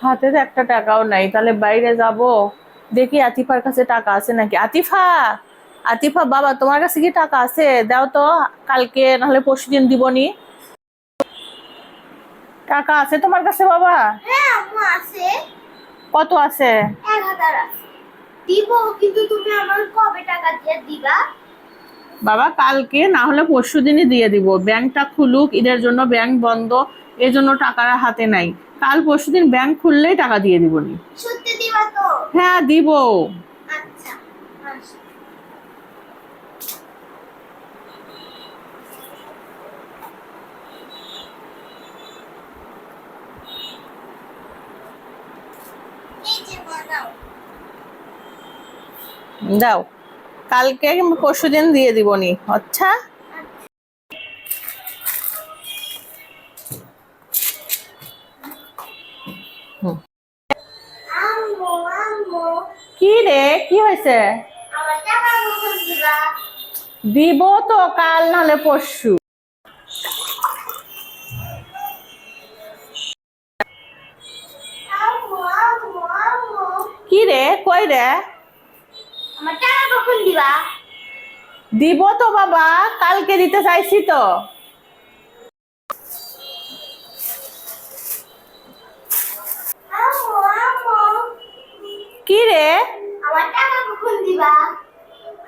হাতে তো একটা টাকাও নাই তাহলে বাইরে যাব? দেখি আতিফার কাছে টাকা আছে নাকি? আতিফা! আতিফা বাবা তোমার কাছে কি টাকা আছে? দাও তো কালকে নাহলে পরশু দিন দিবনি টাকা আছে তোমার কাছে বাবা? হ্যাঁ আছে। কত আছে? দিব কিন্তু তুমি আমার কবে টাকা দিয়ে দিবা? বাবা কালকে না হলে পরশু দিনই দিয়ে দিব। ব্যাংকটা খুলুক ঈদের জন্য ব্যাংক বন্ধ। এর জন্য টাকা হাতে নাই। কাল পরশু দিন ব্যাংক খুললেই টাকা দিয়ে দিবা তো? হ্যাঁ দিব। আচ্ছা দাও। কালকে কিংবা পরশু দিন দিয়ে দিবনি আচ্ছা। কি রে? কি হয়েছে? দিবা তো কাল নাহলে পরশু। কি রে? কই রে? দিব তো বাবা কালকে দিতে চাইছি তো আম্মু আম্মু কি রে? আমার টাকা কখন দিবা?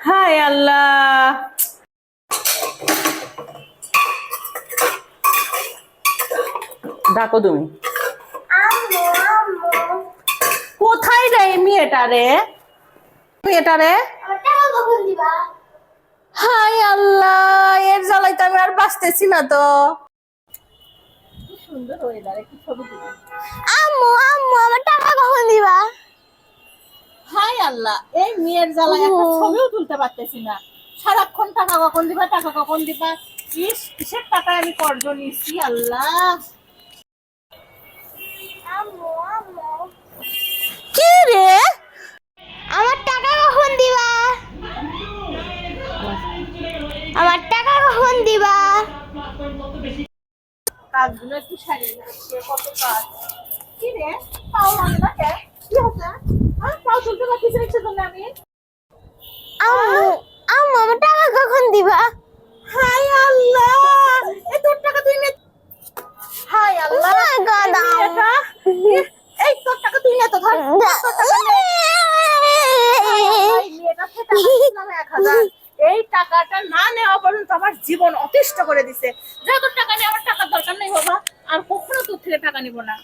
হায় আল্লাহ। ডাকো তুমি। কোথায় এই মেয়েটা রে? মেয়েটা রে? হায় আল্লাহ এর জ্বালায় তো আমি আর বাঁচতেছি না তো। সুন্দর ওয়েদার একটু ছবি তুলি। আম্মু আম্মু আমার টাকা কখন দিবা? হাই আল্লাহ এই মেয়ের জ্বালায় একটা ছবিও তুলতে পারতেছি না। সারাক্ষণ টাকা কখন দিবা টাকা কখন দিবা? ইস কিসের টাকায় আমি কর্জ নিচ্ছি আল্লাহ। কি রে? আমার টাকা কখন দিবা? আমার টাকা কখন দিবা? কাজগুলো একটু সারিয়ে কত কাজ। কি রে? পাও লাগে না কে? কি চাইছো তোমরা আমি? আম্মু আম্মু আমার টাকা কখন দিবা? হাই আল্লাহ! এ টাকা তুই নে হাই আল্লাহ! গাদা এই তোর টাকা তুই নে তো ধর। এই টাকাটা না নেওয়া পর্যন্ত আমার জীবন অতিষ্ঠ করে দিছে। যত টাকা নিয়ে আমার টাকার দরকার নেই বাবা। আর কখনো তোর থেকে টাকা নিব না।